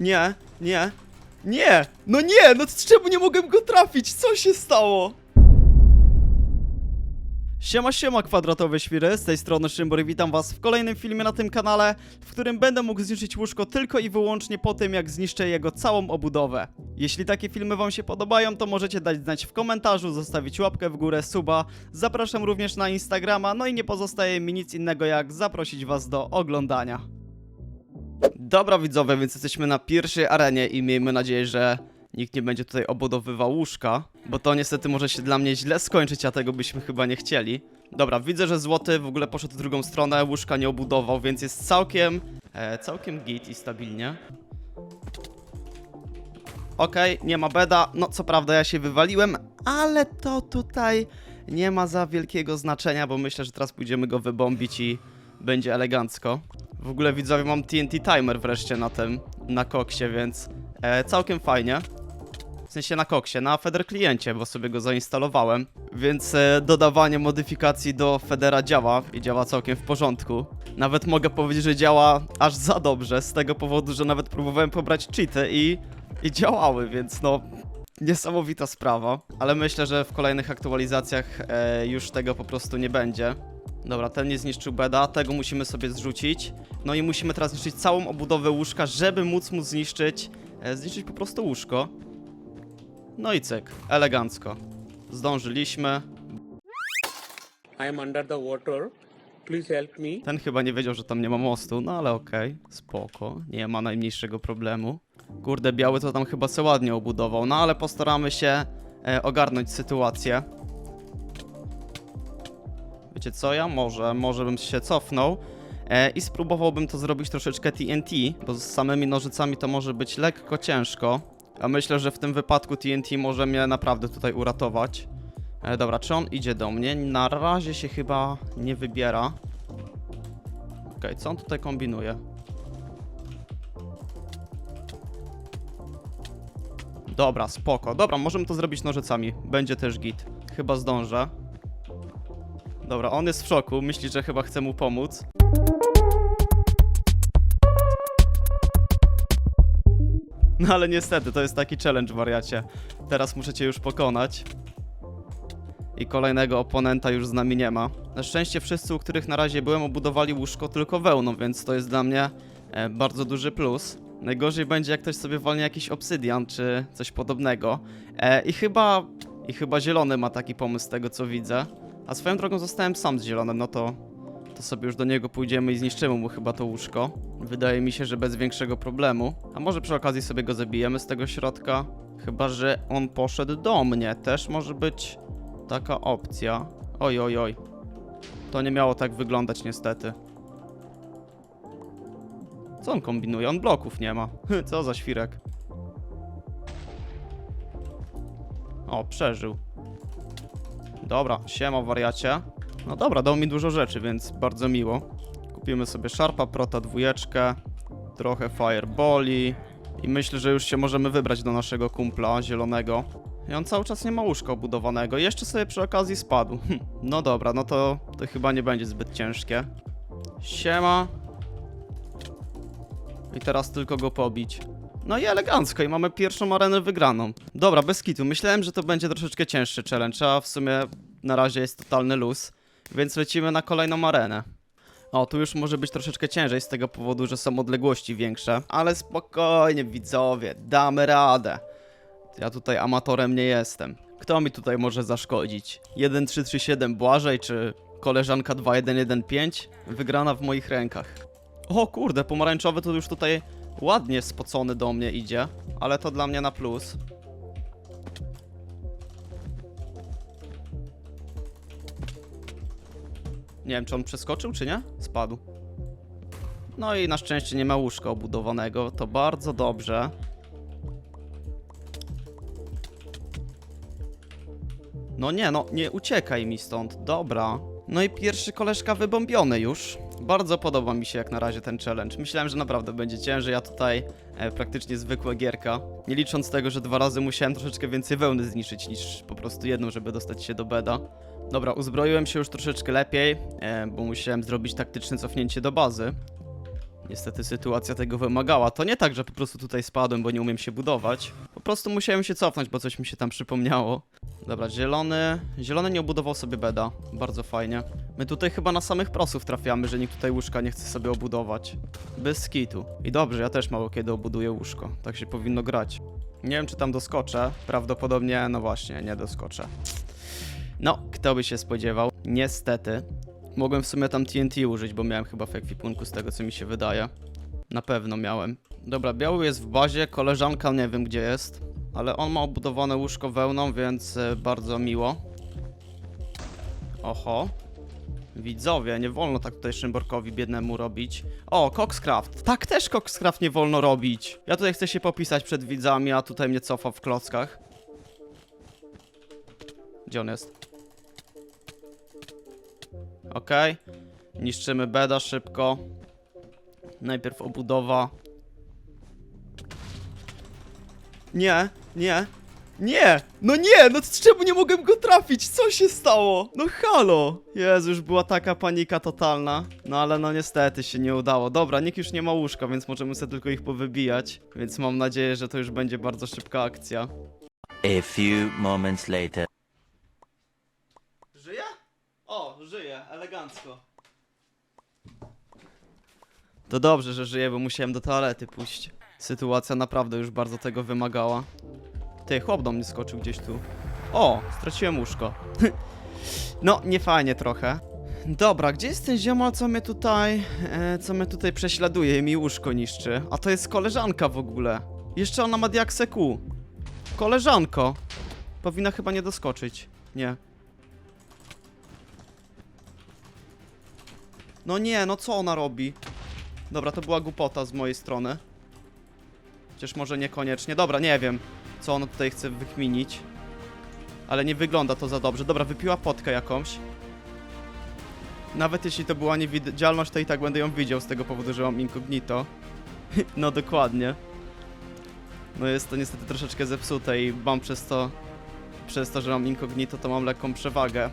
Nie, nie, nie! No nie! No czemu nie mogłem go trafić? Co się stało? Siema, siema kwadratowe świry, z tej strony Szymbor i witam was w kolejnym filmie na tym kanale, w którym będę mógł zniszczyć łóżko tylko i wyłącznie po tym, jak zniszczę jego całą obudowę. Jeśli takie filmy wam się podobają, to możecie dać znać w komentarzu, zostawić łapkę w górę, suba, zapraszam również na Instagrama, no i nie pozostaje mi nic innego jak zaprosić was do oglądania. Dobra widzowie, więc jesteśmy na pierwszej arenie i miejmy nadzieję, że nikt nie będzie tutaj obudowywał łóżka, bo to niestety może się dla mnie źle skończyć, a tego byśmy chyba nie chcieli. Dobra, widzę, że złoty w ogóle poszedł w drugą stronę, łóżka nie obudował, więc jest całkiem, e, całkiem git i stabilnie. Okej, nie ma beda, no co prawda ja się wywaliłem, ale to tutaj nie ma za wielkiego znaczenia, bo myślę, że teraz pójdziemy go wybombić i będzie elegancko. W ogóle widzowie mam TNT timer wreszcie na tym, na koksie, więc e, całkiem fajnie. W sensie na koksie, na Feder kliencie, bo sobie go zainstalowałem, więc e, dodawanie modyfikacji do Federa działa i działa całkiem w porządku. Nawet mogę powiedzieć, że działa aż za dobrze, z tego powodu, że nawet próbowałem pobrać cheaty i, i działały, więc no niesamowita sprawa. Ale myślę, że w kolejnych aktualizacjach e, już tego po prostu nie będzie. Dobra, ten nie zniszczył beda, tego musimy sobie zrzucić. No i musimy teraz zniszczyć całą obudowę łóżka, żeby móc mu zniszczyć, e, zniszczyć po prostu łóżko. No i cyk, elegancko. Zdążyliśmy. I am under the water. Please help me. Ten chyba nie wiedział, że tam nie ma mostu, no ale okej, spoko, nie ma najmniejszego problemu. Kurde, biały to tam chyba se ładnie obudował, no ale postaramy się e, ogarnąć sytuację. Wiecie co, ja może, może bym się cofnął i spróbowałbym to zrobić troszeczkę TNT, bo z samymi nożycami to może być lekko ciężko. A myślę, że w tym wypadku TNT może mnie naprawdę tutaj uratować. E, dobra, czy on idzie do mnie? Na razie się chyba nie wybiera. Okej, co on tutaj kombinuje? Dobra, spoko. Dobra, możemy to zrobić nożycami. Będzie też git. Chyba zdążę. Dobra, on jest w szoku. Myśli, że chyba chce mu pomóc. No ale niestety, to jest taki challenge, wariacie. Teraz muszę cię już pokonać. I kolejnego oponenta już z nami nie ma. Na szczęście wszyscy, u których na razie byłem, obudowali łóżko tylko wełną, więc to jest dla mnie e, bardzo duży plus. Najgorzej będzie, jak ktoś sobie wolnie jakiś obsydian czy coś podobnego. E, I chyba. I chyba zielony ma taki pomysł z tego co widzę. A swoją drogą zostałem sam z zielonym, no to. To sobie już do niego pójdziemy i zniszczymy mu chyba to łóżko. Wydaje mi się, że bez większego problemu. A może przy okazji sobie go zabijemy z tego środka? Chyba, że on poszedł do mnie. Też może być taka opcja. Oj, oj, oj. To nie miało tak wyglądać niestety. Co on kombinuje? On bloków nie ma. Co za świrek. O, przeżył. Dobra, siema wariacie. No dobra, dał mi dużo rzeczy, więc bardzo miło. Kupimy sobie Sharpa, Prota dwójeczkę, trochę Fireboli i myślę, że już się możemy wybrać do naszego kumpla zielonego. I on cały czas nie ma łóżka obudowanego. Jeszcze sobie przy okazji spadł. Hm, No dobra, no to, to chyba nie będzie zbyt ciężkie. Siema. I teraz tylko go pobić. No i elegancko, i mamy pierwszą arenę wygraną. Dobra, bez kitu. Myślałem, że to będzie troszeczkę cięższy challenge, a w sumie na razie jest totalny luz. Więc lecimy na kolejną arenę. O, tu już może być troszeczkę ciężej z tego powodu, że są odległości większe. Ale spokojnie, widzowie, damy radę. Ja tutaj amatorem nie jestem. Kto mi tutaj może zaszkodzić? 1337 Błażej czy koleżanka 2115? Wygrana w moich rękach. O kurde, pomarańczowy to już tutaj ładnie spocony do mnie idzie, ale to dla mnie na plus. Nie wiem, czy on przeskoczył, czy nie? Spadł. No i na szczęście nie ma łóżka obudowanego, to bardzo dobrze. No nie, no nie uciekaj mi stąd, dobra. No i pierwszy koleżka wybombiony już. Bardzo podoba mi się jak na razie ten challenge. Myślałem, że naprawdę będzie ciężej, a tutaj e, praktycznie zwykła gierka. Nie licząc tego, że dwa razy musiałem troszeczkę więcej wełny zniszczyć niż po prostu jedną, żeby dostać się do beda. Dobra, uzbroiłem się już troszeczkę lepiej, e, bo musiałem zrobić taktyczne cofnięcie do bazy. Niestety sytuacja tego wymagała. To nie tak, że po prostu tutaj spadłem, bo nie umiem się budować. Po prostu musiałem się cofnąć, bo coś mi się tam przypomniało. Dobra, zielony. Zielony nie obudował sobie beda. Bardzo fajnie. My tutaj chyba na samych prosów trafiamy, że nikt tutaj łóżka nie chce sobie obudować. Bez skitu. I dobrze, ja też mało kiedy obuduję łóżko. Tak się powinno grać. Nie wiem, czy tam doskoczę. Prawdopodobnie, no właśnie, nie doskoczę. No, kto by się spodziewał? Niestety. Mogłem w sumie tam TNT użyć, bo miałem chyba w ekwipunku z tego, co mi się wydaje. Na pewno miałem. Dobra, biały jest w bazie, koleżanka nie wiem gdzie jest, ale on ma obudowane łóżko wełną, więc e, bardzo miło. Oho. Widzowie, nie wolno tak tutaj Szymborkowi biednemu robić. O, Coxcraft. Tak też Coxcraft nie wolno robić. Ja tutaj chcę się popisać przed widzami, a tutaj mnie cofa w klockach. Gdzie on jest? Okej. Niszczymy beda szybko. Najpierw obudowa. Nie, nie, nie! No nie! No czemu nie mogłem go trafić? Co się stało? No halo! Jezu, już była taka panika totalna. No ale no niestety się nie udało. Dobra, nikt już nie ma łóżka, więc możemy sobie tylko ich powybijać. Więc mam nadzieję, że to już będzie bardzo szybka akcja. A few moments later. Żyje? O, żyje, elegancko. To dobrze, że żyje, bo musiałem do toalety pójść. Sytuacja naprawdę już bardzo tego wymagała. Ty, chłop do mnie skoczył gdzieś tu. O, straciłem łóżko. no, nie fajnie trochę. Dobra, gdzie jest ten ziomal, co mnie tutaj, e, co mnie tutaj prześladuje i mi łóżko niszczy? A to jest koleżanka w ogóle. Jeszcze ona ma diaksę Q. Koleżanko. Powinna chyba nie doskoczyć. Nie. No nie, no co ona robi? Dobra, to była głupota z mojej strony. Chociaż może niekoniecznie. Dobra, nie wiem, co ona tutaj chce wykminić. Ale nie wygląda to za dobrze. Dobra, wypiła potkę jakąś. Nawet jeśli to była niewidzialność, to i tak będę ją widział z tego powodu, że mam incognito. no dokładnie. No jest to niestety troszeczkę zepsute i mam przez to... Przez to, że mam incognito, to mam lekką przewagę.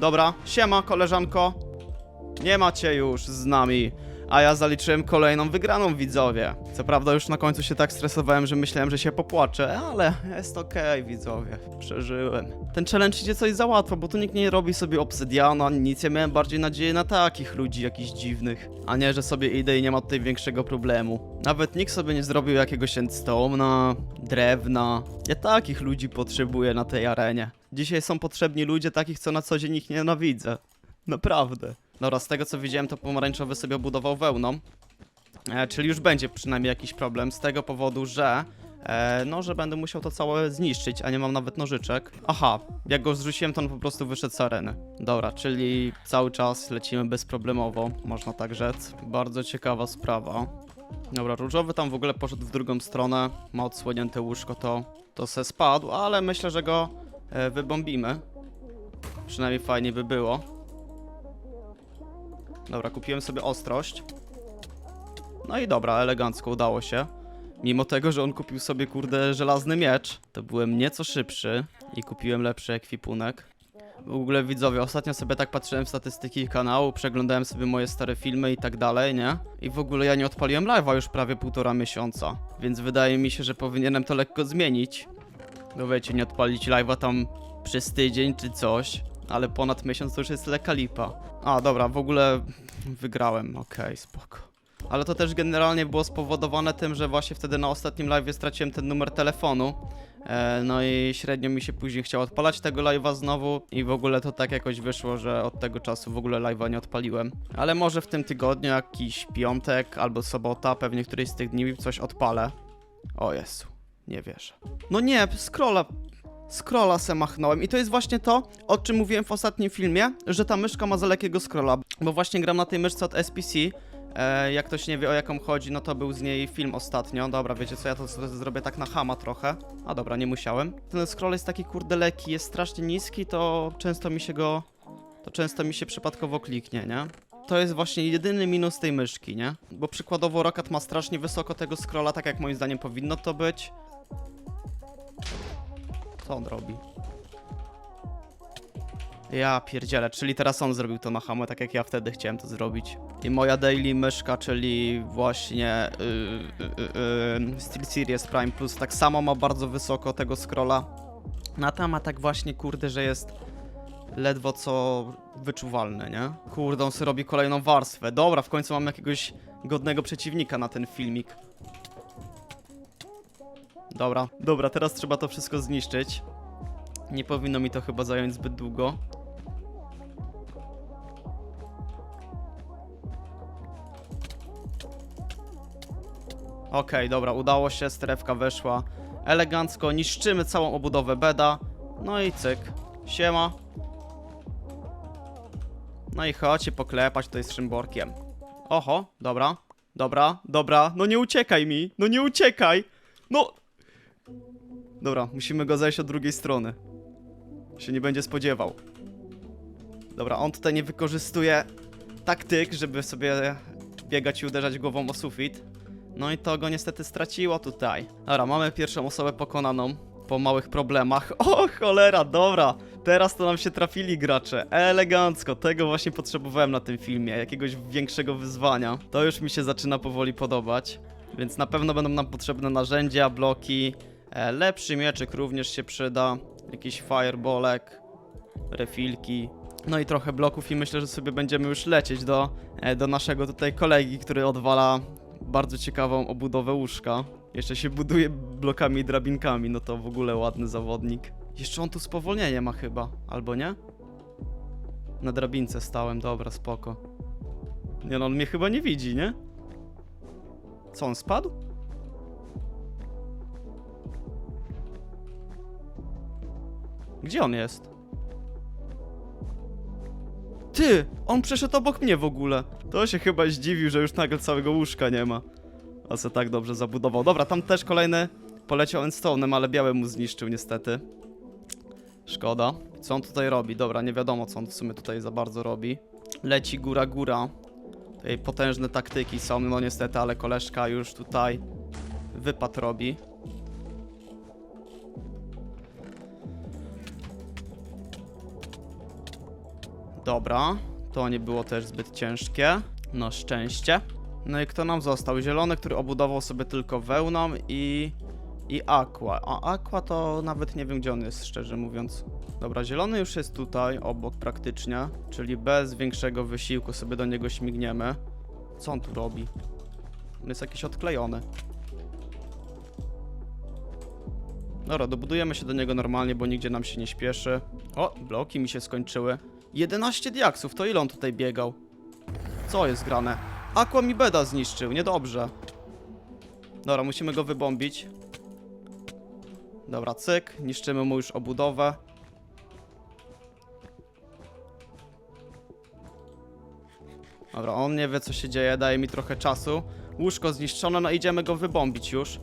Dobra, siema koleżanko. Nie macie już z nami. A ja zaliczyłem kolejną wygraną widzowie. Co prawda już na końcu się tak stresowałem, że myślałem, że się popłaczę, ale jest okej widzowie. Przeżyłem. Ten challenge idzie coś za łatwo, bo tu nikt nie robi sobie obsydiana, nic. Ja miałem bardziej nadzieję na takich ludzi jakichś dziwnych. A nie, że sobie idę i nie ma tutaj większego problemu. Nawet nikt sobie nie zrobił jakiegoś endstone'a, drewna. Ja takich ludzi potrzebuję na tej arenie. Dzisiaj są potrzebni ludzie takich, co na co dzień ich nienawidzę. Naprawdę. Dobra, z tego co widziałem, to pomarańczowy sobie obudował wełną. E, czyli już będzie przynajmniej jakiś problem z tego powodu, że e, no, że będę musiał to całe zniszczyć, a nie mam nawet nożyczek. Aha, jak go zrzuciłem, to on po prostu wyszedł z areny. Dobra, czyli cały czas lecimy bezproblemowo, można tak rzec. Bardzo ciekawa sprawa. Dobra, różowy tam w ogóle poszedł w drugą stronę, ma odsłonięte łóżko, to, to se spadł, ale myślę, że go e, wybombimy. Przynajmniej fajnie by było. Dobra, kupiłem sobie ostrość. No i dobra, elegancko udało się. Mimo tego, że on kupił sobie, kurde, żelazny miecz, to byłem nieco szybszy i kupiłem lepszy ekwipunek. W ogóle widzowie, ostatnio sobie tak patrzyłem w statystyki kanału, przeglądałem sobie moje stare filmy i tak dalej, nie? I w ogóle ja nie odpaliłem live'a już prawie półtora miesiąca, więc wydaje mi się, że powinienem to lekko zmienić. No wiecie, nie odpalić live'a tam przez tydzień czy coś, ale ponad miesiąc to już jest lekka lipa. A, dobra, w ogóle wygrałem, okej, spoko. Ale to też generalnie było spowodowane tym, że właśnie wtedy na ostatnim live straciłem ten numer telefonu. E, no i średnio mi się później chciało odpalać tego live'a znowu i w ogóle to tak jakoś wyszło, że od tego czasu w ogóle live'a nie odpaliłem. Ale może w tym tygodniu, jakiś piątek albo sobota, pewnie któryś z tych dni coś odpalę. O Jezu, nie wierzę. No nie, scrolla Scrolla se machnąłem i to jest właśnie to, o czym mówiłem w ostatnim filmie, że ta myszka ma za lekkiego scrolla, bo właśnie gram na tej myszce od SPC, e, jak ktoś nie wie o jaką chodzi, no to był z niej film ostatnio, dobra, wiecie co, ja to zrobię tak na hama trochę, a dobra, nie musiałem. Ten scroll jest taki kurde lekki, jest strasznie niski, to często mi się go, to często mi się przypadkowo kliknie, nie? To jest właśnie jedyny minus tej myszki, nie? Bo przykładowo Rocket ma strasznie wysoko tego scrolla, tak jak moim zdaniem powinno to być. Co on robi? Ja pierdzielę, czyli teraz on zrobił to na hamę, tak jak ja wtedy chciałem to zrobić. I moja daily myszka, czyli właśnie yy, yy, yy, SteelSeries Prime Plus, tak samo ma bardzo wysoko tego scrolla. Na tam ma tak właśnie, kurde, że jest ledwo co wyczuwalny, nie? Kurde, on sobie robi kolejną warstwę. Dobra, w końcu mam jakiegoś godnego przeciwnika na ten filmik. Dobra, dobra, teraz trzeba to wszystko zniszczyć. Nie powinno mi to chyba zająć zbyt długo. Okej, dobra, udało się, strefka weszła elegancko, niszczymy całą obudowę beda. No i cyk, siema. No i chodźcie poklepać tutaj z Szymborkiem. Oho, dobra, dobra, dobra, no nie uciekaj mi, no nie uciekaj, no... Dobra, musimy go zejść od drugiej strony. Się nie będzie spodziewał. Dobra, on tutaj nie wykorzystuje taktyk, żeby sobie biegać i uderzać głową o sufit. No i to go niestety straciło tutaj. Dobra, mamy pierwszą osobę pokonaną po małych problemach. O cholera, dobra. Teraz to nam się trafili gracze. Elegancko, tego właśnie potrzebowałem na tym filmie. Jakiegoś większego wyzwania. To już mi się zaczyna powoli podobać. Więc na pewno będą nam potrzebne narzędzia, bloki. E, lepszy mieczyk również się przyda. Jakiś fireballek, refilki. No i trochę bloków i myślę, że sobie będziemy już lecieć do, e, do naszego tutaj kolegi, który odwala bardzo ciekawą obudowę łóżka. Jeszcze się buduje blokami i drabinkami, no to w ogóle ładny zawodnik. Jeszcze on tu spowolnienie ma chyba, albo nie? Na drabince stałem, dobra, spoko. Nie no, on mnie chyba nie widzi, nie? Co, on spadł? Gdzie on jest? Ty! On przeszedł obok mnie w ogóle. To się chyba zdziwił, że już nagle całego łóżka nie ma. A se tak dobrze zabudował. Dobra, tam też kolejny poleciał endstone'em, ale biały mu zniszczył niestety. Szkoda. Co on tutaj robi? Dobra, nie wiadomo co on w sumie tutaj za bardzo robi. Leci góra góra. Tutaj potężne taktyki są, no niestety, ale koleżka już tutaj wypad robi. Dobra, to nie było też zbyt ciężkie. No szczęście. No i kto nam został? Zielony, który obudował sobie tylko wełną i... I Aqua. A Aqua to nawet nie wiem gdzie on jest, szczerze mówiąc. Dobra, zielony już jest tutaj, obok praktycznie. Czyli bez większego wysiłku sobie do niego śmigniemy. Co on tu robi? On jest jakiś odklejony. Dobra, dobudujemy się do niego normalnie, bo nigdzie nam się nie śpieszy. O, bloki mi się skończyły. 11 diaksów, to ile on tutaj biegał? Co jest grane? Aqua mi beda zniszczył, niedobrze. Dobra, musimy go wybombić. Dobra, cyk, niszczymy mu już obudowę. Dobra, on nie wie co się dzieje, daje mi trochę czasu. Łóżko zniszczone, no idziemy go wybombić już.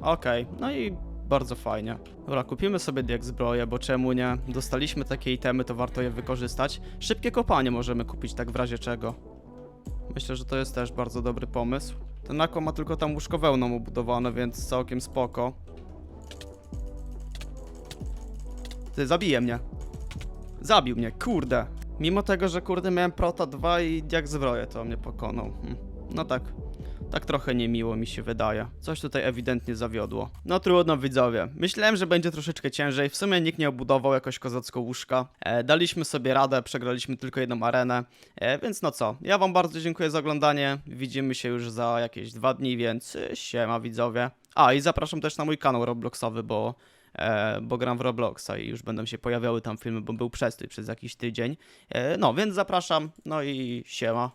Okej, no i bardzo fajnie. Dobra, kupimy sobie diak zbroję, bo czemu nie? Dostaliśmy takie itemy, to warto je wykorzystać. Szybkie kopanie możemy kupić, tak w razie czego. Myślę, że to jest też bardzo dobry pomysł. Ten Aqua ma tylko tam łóżko wełną obudowane, więc całkiem spoko. Ty, zabije mnie. Zabił mnie, kurde. Mimo tego, że kurde miałem Prota 2 i jak zbroję, to mnie pokonał. Hm. No tak. Tak trochę niemiło mi się wydaje. Coś tutaj ewidentnie zawiodło. No trudno widzowie. Myślałem, że będzie troszeczkę ciężej. W sumie nikt nie obudował jakoś kozacko łóżka. E, daliśmy sobie radę, przegraliśmy tylko jedną arenę. E, więc no co, ja wam bardzo dziękuję za oglądanie. Widzimy się już za jakieś dwa dni, więc y, siema widzowie. A i zapraszam też na mój kanał Robloxowy, bo e, bo gram w Robloxa i już będą się pojawiały tam filmy, bo był przestój przez jakiś tydzień. E, no, więc zapraszam, no i siema.